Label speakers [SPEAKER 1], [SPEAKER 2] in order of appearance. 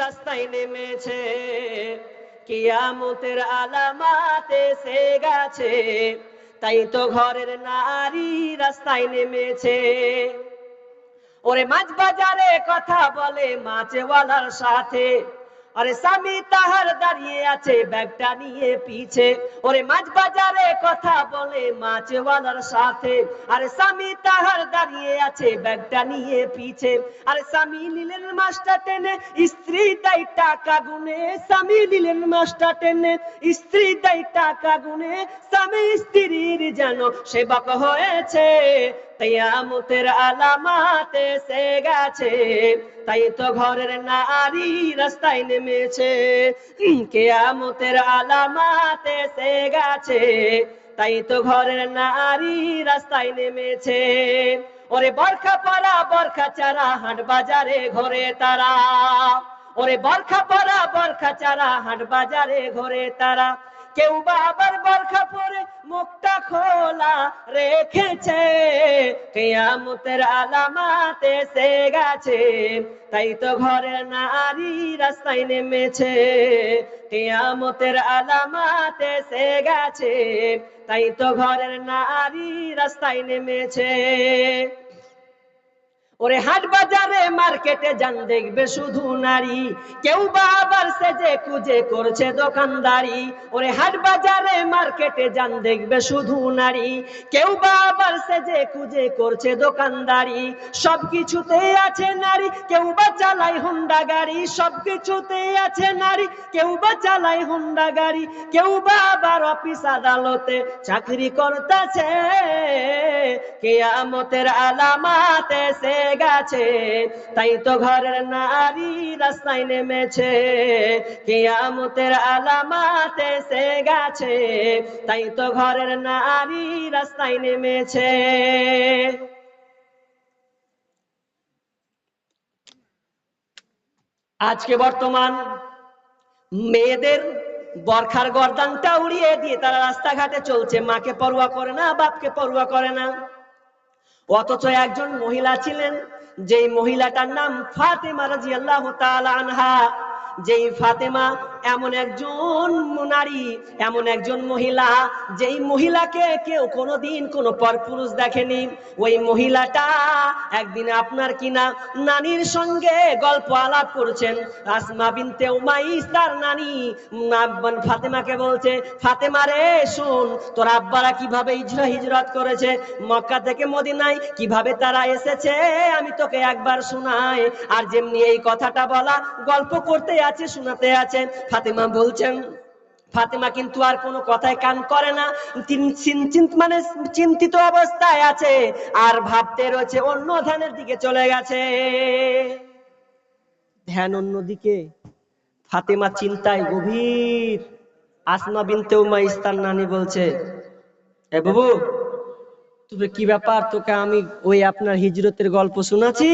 [SPEAKER 1] রাস্তায় নেমেছে, কিয়ামতের আলামাতে সে গেছে। তাই তো ঘরের নারী রাস্তায় নেমেছে। ওরে মাছ বাজারে কথা বলে মাছওয়ালার সাথে। আরে স্বামী তাহার দাঁড়িয়ে আছে, ব্যাগটা নিয়ে পিছে। ওরে মাছ বাজারে কথা বলে মাছওয়ালার সাথে। আরে স্বামী তাহার দাঁড়িয়ে আছে, ব্যাগটা নিয়ে পিছে। আরে স্বামী নিলেন মাছটা টেনে, স্ত্রী তাই টাকা গুনে। স্বামী নিলেন মাছটা টেনে, স্ত্রী তাই টাকা গুনে। স্বামী স্ত্রীর যেন সেবক হয়েছে কিয়ামতের আলামাতে সে গেছে। তাই তো ঘরের নারী রাস্তায় নেমেছে। কেয়ামতের আলামাতে সে গেছে। তাই তো ঘরের নারী রাস্তায় নেমেছে। ওরে বরখা পরা, বরখা চারা, হাট বাজারে ঘরে তারা। ওরে বরখা পরা, বরখা চারা, হাট বাজারে ঘরে তারা। কেউ বা আবার বরখা পরে মুখটা খোলা রেখেছে। কেয়ামতের আলামাতে সে গেছে, তাই তো ঘরের নারী রাস্তায় নেমেছে। কেয়ামতের আলামাতে সে গেছে, তাই তো ঘরের নারী রাস্তায় নেমেছে। ওরে হাট বাজারে মার্কেটে যান, দেখবে শুধু নারী। কেউ বা আবার সেজে কুজে করছে দোকানদারি। ওরে হাট বাজারে মার্কেটে যান, দেখবে শুধু নারী। কেউ বা আবার সেজে কুজে করছে দোকানদারি। সবকিছুতে আছে নারী, কেউ বা চালায় হুন্ডা গাড়ি। সবকিছুতে আছে নারী, কেউ বা চালায় হুন্ডা গাড়ি। কেউ বা আবার অফিস আদালতে চাকরি করতেছে। কেয়ামতের আলামাতে সে গেছে। তাই তো ঘরের নারী রাস্তায় নেমেছে। কেয়ামতের আলামাতে সে গেছে। তাই তো ঘরের নারী রাস্তায় নেমেছে। আজকে বর্তমান মেয়েদের বরখার গর্দানটা উড়িয়ে দিয়ে তারা রাস্তাঘাটে চলছে। মাকে পরোয়া করে না, বাপকে পরোয়া করে না। অথচ একজন মহিলা ছিলেন যেই মহিলাটার নাম ফাতেমা রাজি আল্লাহ আনহা। যেই ফাতেমা এমন একজন নারী, এমন একজন মহিলা, যেই মহিলাকে কেউ কোনোদিন কোনো পরপুরুষ দেখেনি, ওই মহিলাটা একদিন আপনার কিনা নানির সঙ্গে গল্প আলাপ করছেন। আসমা বিনতে উমাইস, তার নানি ফাতেমাকে বলছে, ফাতেমা রে, শোন, তোর আব্বারা কীভাবে হিজরা হিজরত করেছে? মক্কা থেকে মদিনায় কীভাবে তারা এসেছে? আমি তোকে একবার শোনাই। আর যেমনি এই কথাটা বলা, গল্প করতে আছে শোনাতে আছে ফাতেমা বলছেন, ফাতেমা কিন্তু আর কোনো কথায় কান করে না মানে চিন্তিত অবস্থায় আছে, আর ভাবতে রয়েছে অন্য ধ্যানের দিকে চলে গেছে। ধ্যান অন্যদিকে, ফাতেমা চিন্তায় গভীর, আসমা বিনতে উমাইস তার নানি বলছে, এ বাবু, তবে কি ব্যাপার? তোকে আমি ওই আপনার হিজরতের গল্প শোনাচ্ছি?